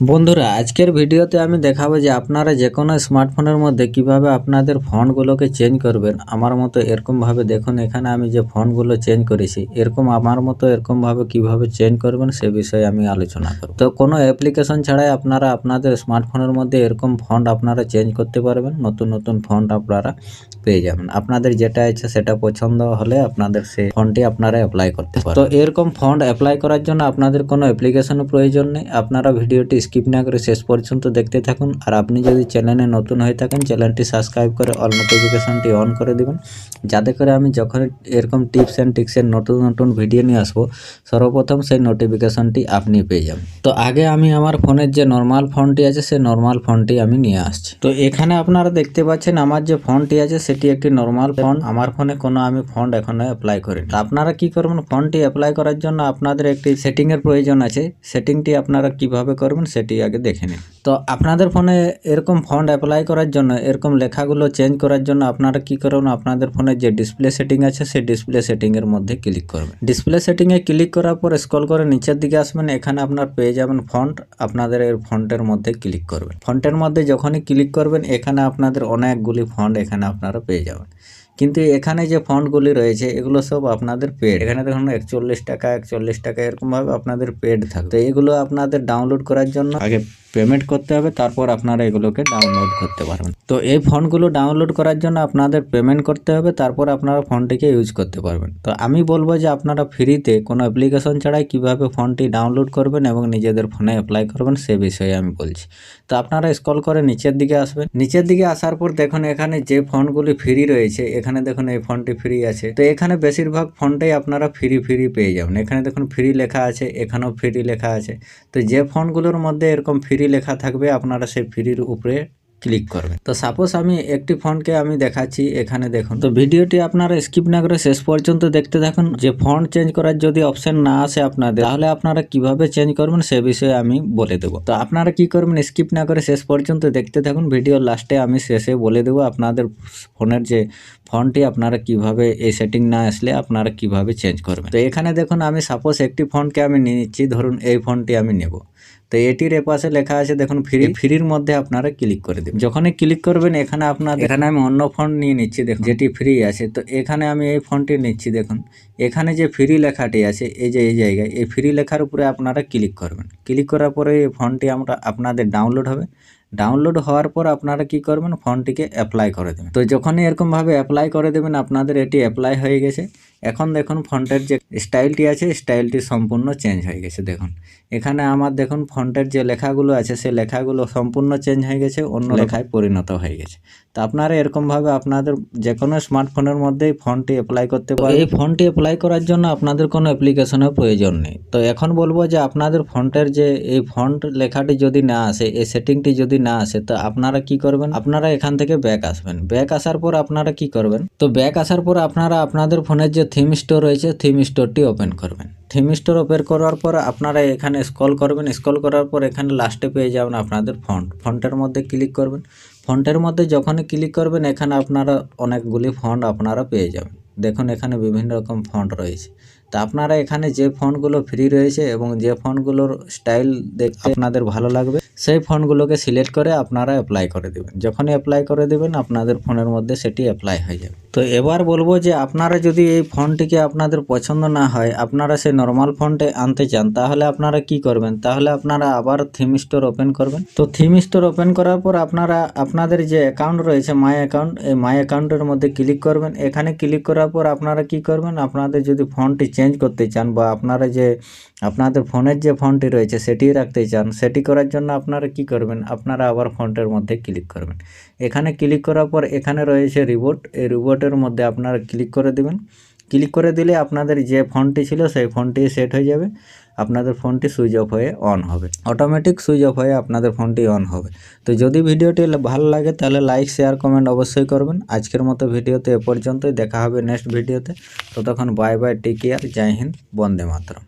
বন্ধুরা, আজকের ভিডিওতে আমি দেখাবো যে আপনারা যে কোনো স্মার্টফোনের মধ্যে কীভাবে আপনাদের ফন্টগুলোকে চেঞ্জ করবেন। আমার মতো এরকমভাবে দেখুন, এখানে আমি যে ফন্টগুলো চেঞ্জ করেছি, এরকম আমার মতো এরকমভাবে কীভাবে চেঞ্জ করবেন সে বিষয়ে আমি আলোচনা করব। তো কোনো অ্যাপ্লিকেশন ছাড়াই আপনারা আপনাদের স্মার্টফোনের মধ্যে এরকম ফন্ট আপনারা চেঞ্জ করতে পারবেন, নতুন নতুন ফন্ট আপনারা পেয়ে যাবেন। আপনাদের যেটা আছে সেটা পছন্দ হলে আপনাদের সেই ফন্টটি আপনারা অ্যাপ্লাই করতে পারেন তো এরকম ফন্ট অ্যাপ্লাই করার জন্য আপনাদের কোনো অ্যাপ্লিকেশনের প্রয়োজন নেই। আপনারা ভিডিওটি স্কিপ না করে শেষ পর্যন্ত দেখতে থাকুন। আর আপনি যদি চ্যানেলে নতুন হয়ে থাকেন, চ্যানেলটি সাবস্ক্রাইব করে অল নোটিফিকেশনটি অন করে দেবেন। যাতে করে আমি যখন এরকম টিপস অ্যান্ড টিক্সের নতুন নতুন ভিডিও নিয়ে আসব, সর্বপ্রথম সেই নোটিফিকেশনটি আপনি পেয়ে যাবেন। তো আগে আমি আমার ফোনের যে নর্মাল ফোনটি আছে, সেই নর্মাল ফোনটি আমি নিয়ে আসছি। তো এখানে আপনারা দেখতে পাচ্ছেন আমার যে ফোনটি আছে, সেটি একটি নর্মাল ফোন। আমার ফোনে কোনো আমি ফন্ট এখনও অ্যাপ্লাই করিনি। আপনারা কি করবেন, ফোনটি অ্যাপ্লাই করার জন্য আপনাদের একটি সেটিংয়ের প্রয়োজন আছে। সেটিংটি আপনারা কীভাবে করবেন সেটি আগে দেখে নিন। তো আপনাদের ফোনে এরকম ফন্ট অ্যাপ্লাই করার জন্য, এরকম লেখাগুলো চেঞ্জ করার জন্য আপনারা কি করবেন আপনাদের ফোনে যে ডিসপ্লে সেটিং আছে, সেই ডিসপ্লে সেটিং এর মধ্যে ক্লিক করবেন। ডিসপ্লে সেটিং এ ক্লিক করার পর স্ক্রল করে নিচের দিকে আসবেন, এখানে আপনার পেয়ে যাবেন ফন্ট আপনাদের এর ফন্টের মধ্যে ক্লিক করবেন। ফন্টের মধ্যে যখনই ক্লিক করবেন, এখানে আপনাদের অনেকগুলি ফন্ট এখানে আপনারা পেয়ে যাবেন। কিন্তু এখানে যে ফন্টগুলি রয়েছে, এগুলো সব আপনাদের পেড এখানে দেখুন, একচল্লিশ টাকা একচল্লিশ টাকা এরকমভাবে আপনাদের পেড থাকে তো এগুলো আপনাদের ডাউনলোড করার জন্য আগে পেমেন্ট করতে হবে, তারপর আপনারা এগুলোকে ডাউনলোড করতে পারবেন। তো এই ফোনগুলো ডাউনলোড করার জন্য আপনাদের পেমেন্ট করতে হবে, তারপর আপনারা ফোনটিকে ইউজ করতে পারবেন। তো আমি বলব যে আপনারা ফ্রিতে কোনো অ্যাপ্লিকেশন ছাড়াই কীভাবে ফোনটি ডাউনলোড করবেন এবং নিজেদের ফোনে অ্যাপ্লাই করবেন, সে বিষয়ে আমি বলছি। তো আপনারা স্ক্রল করে নিচের দিকে আসবেন। নিচের দিকে আসার পর দেখুন এখানে যে ফোনগুলি ফ্রি রয়েছে, এখানে দেখুন এই ফোনটি ফ্রি আছে। তো এখানে বেশিরভাগ ফোনটাই আপনারা ফ্রি ফ্রি পেয়ে যাবেন। এখানে দেখুন ফ্রি লেখা আছে, এখানেও ফ্রি লেখা আছে। তো যে ফোনগুলোর মধ্যে এরকম ফ্রি লেখা থাকবে, আপনারা সেই ফ্রির উপরে ক্লিক করবেন। তো সাপোজ আমি একটি ফন্টকে আমি দেখাচ্ছি এখানে দেখুন। তো ভিডিওটি আপনারা স্কিপ না করে শেষ পর্যন্ত দেখতে থাকুন। যে ফন্ট চেঞ্জ করার যদি অপশন না আসে আপনাদের, তাহলে আপনারা কীভাবে চেঞ্জ করবেন সে বিষয়ে আমি বলে দেবো। তো আপনারা কি করবেন স্কিপ না করে শেষ পর্যন্ত দেখতে থাকুন। ভিডিওর লাস্টে আমি শেষে বলে দেবো আপনাদের ফোনের যে ফন্টটি আপনারা কীভাবে এই সেটিং না আসলে আপনারা কীভাবে চেঞ্জ করবেন। তো এখানে দেখুন, আমি সাপোজ একটি ফন্টকে আমি নিয়ে নিচ্ছি। ধরুন এই ফন্টটি আমি নেব। তো এটির এপাশে লেখা আছে দেখুন ফ্রি। ফ্রির মধ্যে আপনারা ক্লিক করে দেবেন। যখনই ক্লিক করবেন এখানে আপনার এখানে আমি অন্য ফোন নিয়ে নিচ্ছি দেখুন যেটি ফ্রি আছে। তো এখানে আমি এই ফোনটি নিচ্ছি দেখুন। এখানে যে ফ্রি লেখাটি আছে এই যে এই জায়গায় এই ফ্রি লেখার উপরে আপনারা ক্লিক করবেন। ক্লিক করার পরে এই ফোনটি আমরা আপনাদের ডাউনলোড হবে। ডাউনলোড হওয়ার পর আপনারা কি করবেন? ফোনটিকে অ্যাপ্লাই করে দেবেন। তো যখনই এরকমভাবে অ্যাপ্লাই করে দেবেন আপনাদের এটি অ্যাপ্লাই হয়ে গেছে। এখন দেখুন ফন্টের যে স্টাইলটি আছে স্টাইলটি সম্পূর্ণ চেঞ্জ হয়ে গেছে দেখুন। এখানে আমার দেখুন ফন্টের যে লেখাগুলো আছে সেই লেখাগুলো সম্পূর্ণ চেঞ্জ হয়ে গেছে অন্য লেখায় পরিণত হয়ে গেছে। তো আপনারা এরকমভাবে আপনাদের যে কোনো স্মার্টফোনের মধ্যেই ফন্টটি অ্যাপ্লাই করতে পারেন এই ফন্টটি অ্যাপ্লাই করার জন্য আপনাদের কোনো অ্যাপ্লিকেশনের প্রয়োজন নেই। তো এখন বলব যে আপনাদের ফন্টের যে এই ফন্ট লেখাটি যদি না আসে এই সেটিংটি যদি না আসে তো আপনারা কি করবেন? আপনারা এখান থেকে ব্যাক আসবেন। ব্যাক আসার পর আপনারা কি করবেন? তো ব্যাক আসার পর আপনারা আপনাদের ফোনের যে থিম স্টোর রয়েছে থিম স্টোরটি ওপেন করবেন। থিম স্টোর ওপেন করার পর আপনারা এখানে স্ক্রল করবেন স্ক্রল করার পর এখানে লাস্টে পেয়ে যাবেন আপনাদের ফন্ট ফন্টের মধ্যে ক্লিক করবেন। ফন্টের মধ্যে যখনই ক্লিক করবেন, এখানে আপনারা অনেকগুলি ফন্ট আপনারা পেয়ে যাবেন। দেখুন, এখানে বিভিন্ন রকম ফন্ট রয়েছে। তা আপনারা এখানে যে ফোনগুলো ফ্রি রয়েছে এবং যে ফোনগুলোর স্টাইল দেখতে আপনাদের ভালো লাগবে, সেই ফোনগুলোকে সিলেক্ট করে আপনারা অ্যাপ্লাই করে দেবেন। যখনই অ্যাপ্লাই করে দেবেন, আপনাদের ফোনের মধ্যে সেটি অ্যাপ্লাই হয়ে যাবে। তো এবার বলব যে আপনারা যদি এই ফোনটিকে আপনাদের পছন্দ না হয়, আপনারা সেই নর্মাল ফোনটে আনতে চান, তাহলে আপনারা কি করবেন? তাহলে আপনারা আবার থিম স্টোর ওপেন করবেন। তো থিম স্টোর ওপেন করার পর আপনারা, আপনাদের যে অ্যাকাউন্ট রয়েছে মাই অ্যাকাউন্ট এই মাই অ্যাকাউন্টের মধ্যে ক্লিক করবেন। এখানে ক্লিক করার পর আপনারা কি করবেন? আপনাদের যদি ফোনটি চেঞ্জ করতে চান বা আপনারা যে, আপনাদের ফোনের যে ফোনটি রয়েছে সেটি রাখতে চান, সেটি করার জন্য আপনারা কি করবেন? আপনারা আবার ফোনটার মধ্যে ক্লিক করবেন। এখানে ক্লিক করার পর এখানে রয়েছে রিবোট এই রিবোটের মধ্যে আপনারা ক্লিক করে দেবেন। ক্লিক করে দিলে আপনাদের যে ফোনটি ছিল সেই ফোনটি সেট হয়ে যাবে। আপনাদের ফোনটি সুইচ অফ হয়ে অন হবে। অটোমেটিক সুইচ অফ হয়ে আপনাদের ফোনটি অন হবে। তো যদি ভিডিওটি ভালো লাগে তাহলে লাইক, শেয়ার, কমেন্ট অবশ্যই করবেন। আজকের মতো ভিডিওতে এ পর্যন্তই। দেখা হবে নেক্সট ভিডিওতে। ততক্ষণ bye bye, take care. Jai Hind, Vande Mataram.